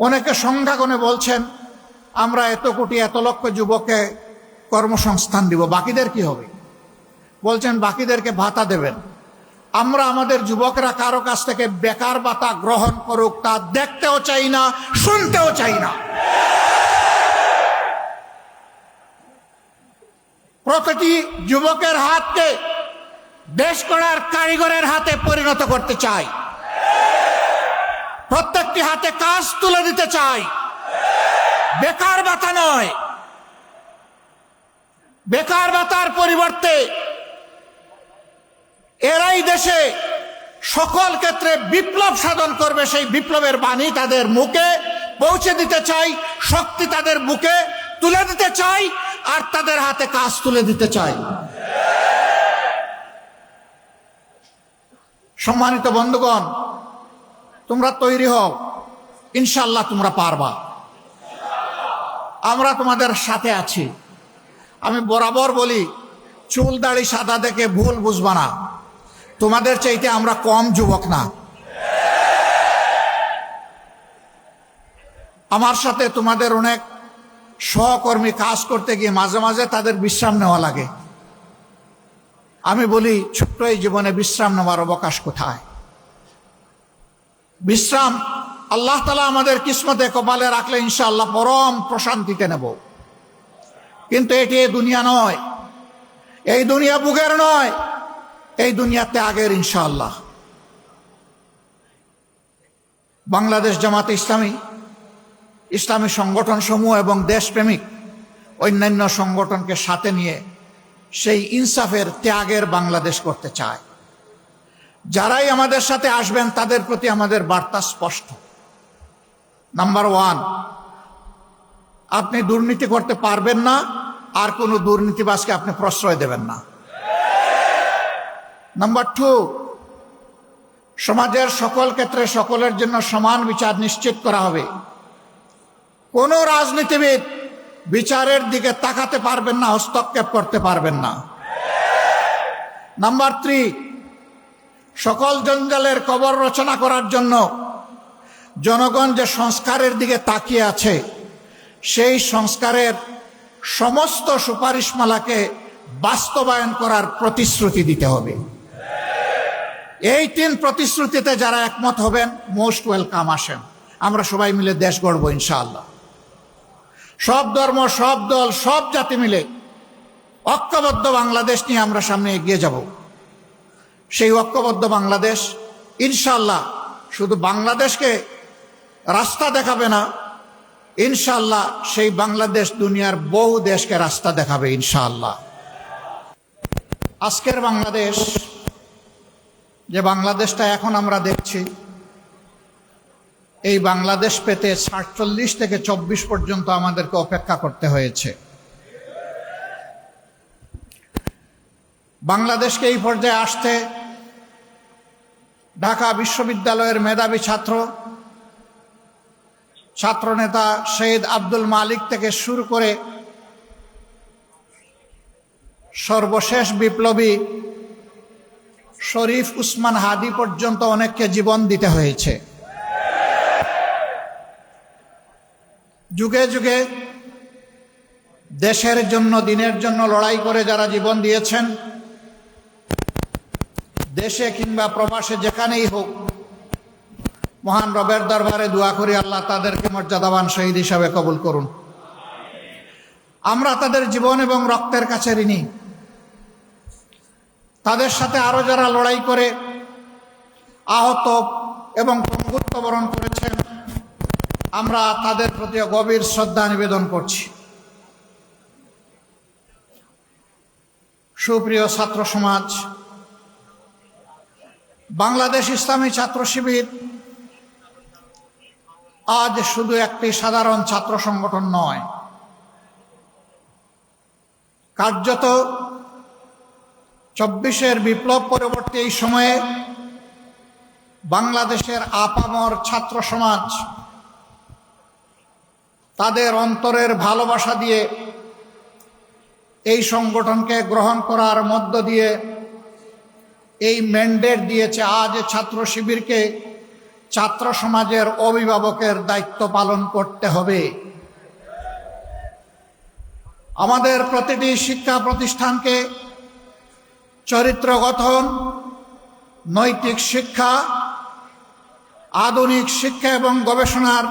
অনেকে সংখ্যাগণে বলছেন, আমরা এত কোটি, এত লক্ষ যুবককে কর্মসংস্থান দিব, বাকিদের কি হবে? বলছেন, বাকিদেরকে ভাতা দেবেন। আমরা আমাদের যুবকরা কারও কাছ থেকে বেকার ভাতা গ্রহণ করুক, তা দেখতেও চাই না, শুনতেও চাই না। প্রতিটি যুবকের হাতকে দেশ করার কারিগরের হাতে পরিণত করতে চাই। প্রত্যেকটি হাতে কাজ তুলে দিতে চাই। বেকার ভাতা নয়। বেকার ভাতার পরিবর্তে এরাই দেশে সকল ক্ষেত্রে বিপ্লব সাধন করবে, সেই বিপ্লবের বাণী তাদের মুখে পৌঁছে দিতে চাই, শক্তি তাদের বুকে তুলে দিতে চাই, আর তাদের হাতে কাজ তুলে দিতে চাই। সম্মানিত বন্ধুগণ তোমরা তৈরি হও। ইনশাল্লাহ তোমরা পারবা। আমরা তোমাদের সাথে আছি। আমি বরাবর বলি, চুল দাড়ি সাদা দেখে ভুল বুঝবা না। তোমাদের চাইতে আমরা কম যুবক না। আমার সাথে তোমাদের অনেক সহকর্মী কাজ করতে গিয়ে মাঝে মাঝে তাদের বিশ্রাম নেওয়া লাগে। আমি বলি, ছোট্ট এই জীবনে বিশ্রাম নেওয়ার অবকাশ কোথায়? বিশ্রাম আল্লাহ তালা আমাদের কিসমতে কপালে রাখলে ইনশাআল্লাহ পরম প্রশান্তিতে নেব। কিন্তু এটি এই দুনিয়া নয়। এই দুনিয়া বুকের নয়। এই দুনিয়াতে আগের ইনশাআল্লাহ। বাংলাদেশ জামাতে ইসলামী ইসলামী সংগঠন সমূহ এবং দেশপ্রেমিক অন্যান্য সংগঠনকে সাথে নিয়ে সেই ইনসাফের ত্যাগের বাংলাদেশ করতে চায়। যারাই আমাদের সাথে আসবেন, তাদের প্রতি আমাদের বার্তা স্পষ্ট। নাম্বার ওয়ান আপনি দুর্নীতি করতে পারবেন না, আর কোনো দুর্নীতিবাসকে আপনি প্রশ্রয় দেবেন না। নাম্বার টু সমাজের সকল ক্ষেত্রে সকলের জন্য সমান বিচার নিশ্চিত করা হবে। কোনো রাজনীতিবিদ বিচারের দিকে তাকাতে পারবেন না, হস্তক্ষেপ করতে পারবেন না। নাম্বার থ্রি সকল জঞ্জালের কবর রচনা করার জন্য জনগণ যে সংস্কারের দিকে তাকিয়ে আছে, সেই সংস্কারের সমস্ত সুপারিশমালাকে বাস্তবায়ন করার প্রতিশ্রুতি দিতে হবে। এই তিন প্রতিশ্রুতিতে যারা একমত হবেন মোস্ট ওয়েলকাম আসেন। আমরা সবাই মিলে দেশ গড়ব ইনশাআল্লাহ। সব ধর্ম, সব দল, সব জাতি মিলে ঐক্যবদ্ধ বাংলাদেশ নিয়ে আমরা সামনে এগিয়ে যাব। সেই ঐক্যবদ্ধ বাংলাদেশ ইনশাল্লাহ শুধু বাংলাদেশকে রাস্তা দেখাবে না ইনশাল্লাহ সেই বাংলাদেশ দুনিয়ার বহু দেশকে রাস্তা দেখাবে ইনশাল্লাহ আজকের বাংলাদেশ, যে বাংলাদেশটা এখন আমরা দেখছি, এই বাংলাদেশ পেতে সাতচল্লিশ থেকে চব্বিশ পর্যন্ত আমাদেরকে অপেক্ষা করতে হয়েছে। বাংলাদেশকে এই পর্যায়ে আসতে ঢাকা বিশ্ববিদ্যালয়ের মেধাবী ছাত্র, ছাত্রনেতা শহীদ আব্দুল মালিক থেকে শুরু করে সর্বশেষ বিপ্লবী শরীফ উসমান হাদি পর্যন্ত অনেককে জীবন দিতে হয়েছে। যুগে যুগে দেশের জন্য, দিনের জন্য লড়াই করে যারা জীবন দিয়েছেন দেশে কিংবা প্রবাসে যেখানেই হোক, মহান রবের দরবারে দোয়া করি আল্লাহ তাদেরকে মর্যাদাবান শহীদ হিসাবে কবুল করুন। আমরা তাদের জীবন এবং রক্তের কাছে ঋণী। তাদের সাথে আরও যারা লড়াই করে, আহত এবং পঙ্গুত্ব বরণ করেছেন, আমরা তাদের প্রতি গভীর শ্রদ্ধা নিবেদন করছি। সুপ্রিয় ছাত্র সমাজ বাংলাদেশ ইসলামী ছাত্র শিবির আজ শুধু একটি সাধারণ ছাত্র সংগঠন নয়, কার্যত চব্বিশের বিপ্লব পরবর্তী এই সময়ে বাংলাদেশের আপামর ছাত্র সমাজ তাদের অন্তরের ভালোবাসা দিয়ে এই সংগঠনকে গ্রহণ করার মধ্য দিয়ে এই ম্যান্ডেট দিয়েছে আজ ছাত্র শিবিরকে, ছাত্র সমাজের অভিভাবকের দায়িত্ব পালন করতে হবে। আমাদের প্রতিটি শিক্ষা প্রতিষ্ঠানকে চরিত্র গঠন, নৈতিক শিক্ষা, আধুনিক শিক্ষা এবং গবেষণার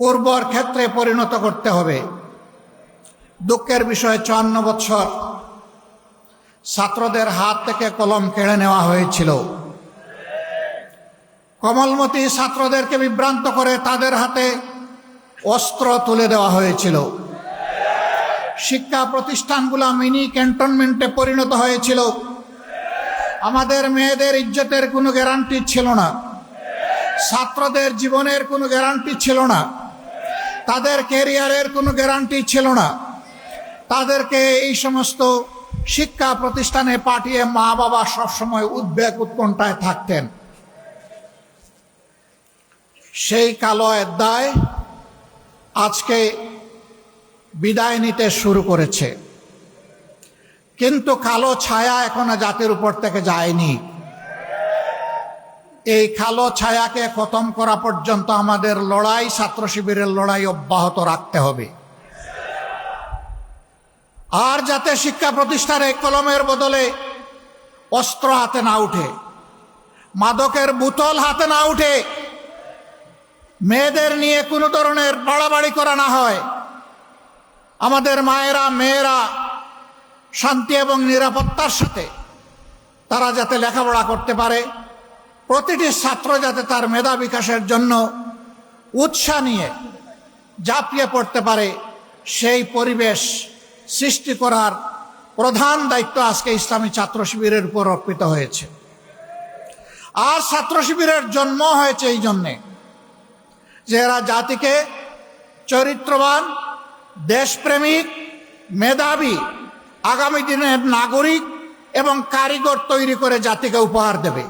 পূর্বর ক্ষেত্রে পরিণত করতে হবে। দুঃখের বিষয়, চুয়ান্ন বছর ছাত্রদের হাত থেকে কলম কেড়ে নেওয়া হয়েছিল। কমলমতি ছাত্রদেরকে বিভ্রান্ত করে তাদের হাতে অস্ত্র তুলে দেওয়া হয়েছিল। শিক্ষা প্রতিষ্ঠানগুলো মিনি ক্যান্টনমেন্টে পরিণত হয়েছিল। আমাদের মেয়েদের ইজ্জতের কোনো গ্যারান্টি ছিল না। ছাত্রদের জীবনের কোনো গ্যারান্টি ছিল না। তাদের কেরিয়ারের কোনো গ্যারান্টি ছিল না। তাদেরকে এই সমস্ত শিক্ষা প্রতিষ্ঠানে পাঠিয়ে মা বাবা সবসময় উদ্বেগ উৎকণ্ঠায় থাকতেন। সেই কালো অধ্যায় আজকে বিদায় নিতে শুরু করেছে। কিন্তু কালো ছায়া এখনও জাতির উপর থেকে যায়নি। এই কালো ছায়াকে খতম করা পর্যন্ত আমাদের লড়াই ছাত্র শিবিরের লড়াই অব্যাহত রাখতে হবে। আর যাতে শিক্ষা প্রতিষ্ঠানে কলমের বদলে অস্ত্র হাতে না উঠে, মাদকের বোতল হাতে না উঠে, মেয়েদের নিয়ে কোনো ধরনের বাড়াবাড়ি করা না হয়, আমাদের মায়েরা, মেয়েরা শান্তি এবং নিরাপত্তার সাথে তারা যাতে লেখাপড়া করতে পারে, প্রতিটি ছাত্র যাতে তার মেধা বিকাশের জন্য উৎসাহ নিয়ে ঝাঁপিয়ে পড়তে পারে, সেই পরিবেশ সৃষ্টি করার প্রধান দায়িত্ব আজকে ইসলামী ছাত্র শিবিরের উপর অর্পিত হয়েছে। আর ছাত্র শিবিরের জন্ম হয়েছে এই জন্যে যে এরা জাতিকে চরিত্রবান, দেশপ্রেমিক, মেধাবী, আগামী দিনের নাগরিক এবং কারিগর তৈরি করে জাতিকে উপহার দেবে।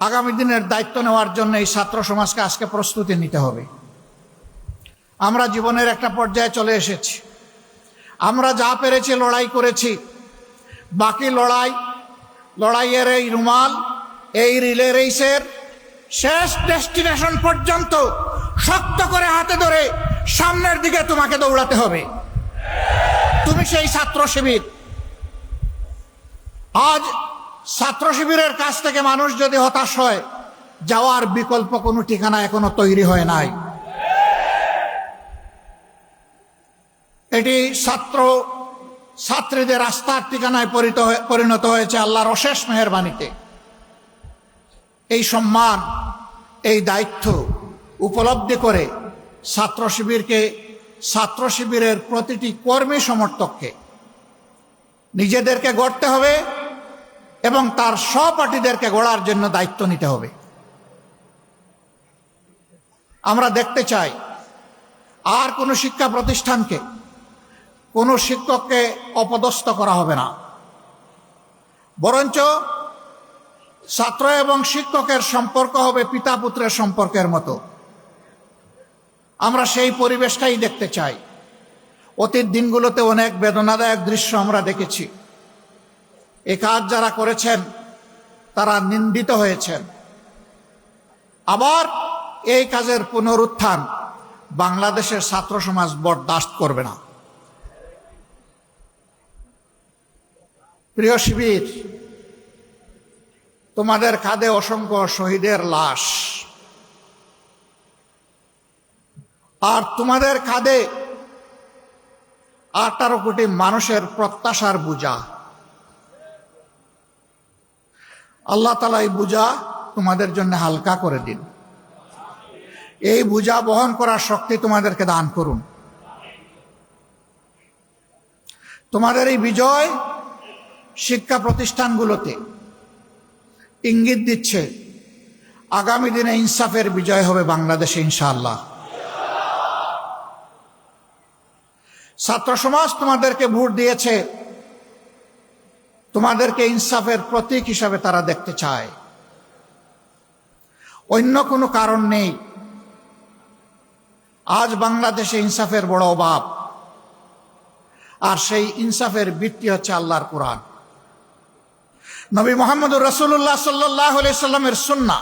আগামী দিনের দায়িত্ব নেওয়ার জন্য এই ছাত্র সমাজকে আজকে প্রস্তুতি নিতে হবে। আমরা জীবনের একটা পর্যায়ে চলে এসেছি। আমরা যা পেরেছি লড়াই করেছি। বাকি লড়াই, লড়াইয়ের এই রুমাল, এই রিলে রেসের শেষ ডেস্টিনেশন পর্যন্ত শক্ত করে হাতে ধরে সামনের দিকে তোমাকে দৌড়াতে হবে। তুমি সেই ছাত্র শিবির। আজ ছাত্র শিবিরের কাছ থেকে মানুষ যদি হতাশ হয়, যাওয়ার বিকল্প কোনো ঠিকানা এখনও তৈরি হয় নাই। এটি ছাত্র ছাত্রীদের আস্থার ঠিকানায় পরিণত হয়েছে আল্লাহর অশেষ মেহরবানিতে। এই সম্মান, এই দায়িত্ব উপলব্ধি করে ছাত্র শিবিরকে, ছাত্র শিবিরের প্রতিটি কর্মী সমর্থককে নিজেদেরকে গড়তে হবে এবং তার সহপাঠীদেরকে গড়ার জন্য দায়িত্ব নিতে হবে। আমরা দেখতে চাই, আর কোনো শিক্ষা প্রতিষ্ঠানকে কোনো শিক্ষককে অপদস্থ করা হবে না। বরঞ্চ ছাত্র এবং শিক্ষকের সম্পর্ক হবে পিতা পুত্রের সম্পর্কের মতো। আমরা সেই পরিবেশটাই দেখতে চাই। অতীত দিনগুলোতে অনেক বেদনাদায়ক দৃশ্য আমরা দেখেছি। এ কাজ যারা করেছেন, তারা নিন্দিত হয়েছেন। আবার এই কাজের পুনরুত্থান বাংলাদেশের ছাত্র সমাজ বরদাস্ত করবে না। প্রিয় শিবির, তোমাদের কাঁধে অসংখ্য শহীদের লাশ। আর তোমাদের কাঁধে আঠারো কোটি মানুষের প্রত্যাশার বুঝা। আল্লাহ তালা এই বুঝা তোমাদের জন্য হালকা করে দিন। এই বুঝা বহন করার শক্তি তোমাদেরকে দান করুন। তোমাদের এই বিজয় শিক্ষা প্রতিষ্ঠানগুলোতে ইঙ্গিত দিচ্ছে, আগামী দিনে ইনসাফের বিজয় হবে বাংলাদেশে, ইনশাআল্লাহ। ছাত্র সমাজ তোমাদেরকে ভোট দিয়েছে, তোমাদেরকে ইনসাফের প্রতীক হিসাবে তারা দেখতে চায়। অন্য কোনো কারণ নেই। আজ বাংলাদেশে ইনসাফের বড় অভাব। আর সেই ইনসাফের ভিত্তি হচ্ছে আল্লাহর কোরআন। নবী মোহাম্মদ রসুল্লাহ সাল্লাহ সাল্লামের সুন্না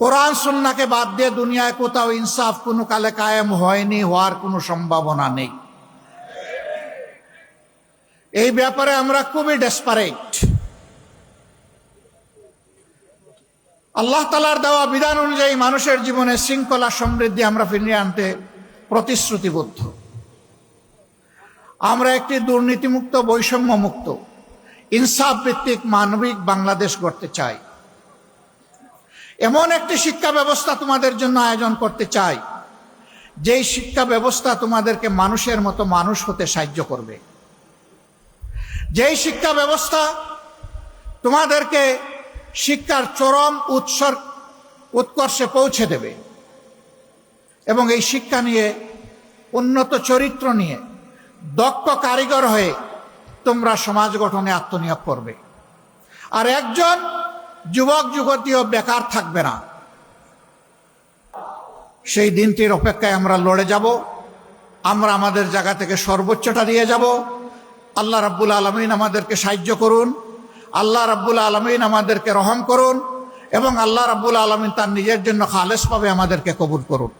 কোরআন সুন্নাকে বাদ দিয়ে দুনিয়ায় কোথাও ইনসাফ কোনো কালে কায়েম হয়নি, হওয়ার কোনো সম্ভাবনা নেই। এই ব্যাপারে আমরা খুবই ডেসপারেট আল্লাহ তালার দেওয়া বিধান অনুযায়ী মানুষের জীবনে শৃঙ্খলা সমৃদ্ধি আমরা ফিরিয়ে আনতে প্রতিশ্রুতিবদ্ধ। আমরা একটি দুর্নীতিমুক্ত বৈষম্য মুক্ত ইনসাফ ভিত্তিক মানবিক বাংলাদেশ গড়তে চাই। এমন একটি শিক্ষা ব্যবস্থা তোমাদের জন্য আয়োজন করতে চাই, যেই শিক্ষা ব্যবস্থা তোমাদেরকে মানুষের মতো মানুষ হতে সাহায্য করবে। যেই শিক্ষা ব্যবস্থা তোমাদেরকে শিক্ষার চরম উৎসর, উৎকর্ষে পৌঁছে দেবে এবং এই শিক্ষা নিয়ে উন্নত চরিত্র নিয়ে দক্ষ কারিগর হয়ে তোমরা সমাজ গঠনে আত্মনিয়োগ করবে। আর একজন যুবক যুবতীও বেকার থাকবে না। সেই দিনটির অপেক্ষায় আমরা লড়ে যাব। আমরা আমাদের জায়গা থেকে সর্বোচ্চটা দিয়ে যাব। আল্লাহ রাব্বুল আলমিন আমাদেরকে সাহায্য করুন। আল্লাহ রাব্বুল আলমিন আমাদেরকে রহম করুন এবং আল্লাহ রাব্বুল আলমিন তার নিজের জন্য খালেসভাবে আমাদেরকে কবুল করুন।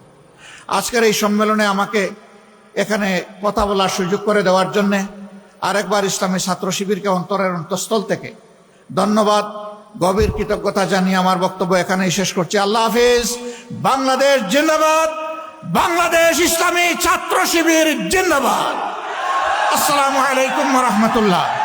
আজকের এই সম্মেলনে আমাকে এখানে কথা বলার সুযোগ করে দেওয়ার জন্যে আরেকবার ইসলামী ছাত্র শিবিরকে অন্তরের অন্তঃস্থল থেকে ধন্যবাদ, গভীর কৃতজ্ঞতা জানিয়ে আমার বক্তব্য এখানেই শেষ করছি। আল্লাহ হাফিজ। বাংলাদেশ জিন্দাবাদ। বাংলাদেশ ইসলামী ছাত্র শিবির জিন্দাবাদ। আসসালামু আলাইকুম রহমতুল্লাহ।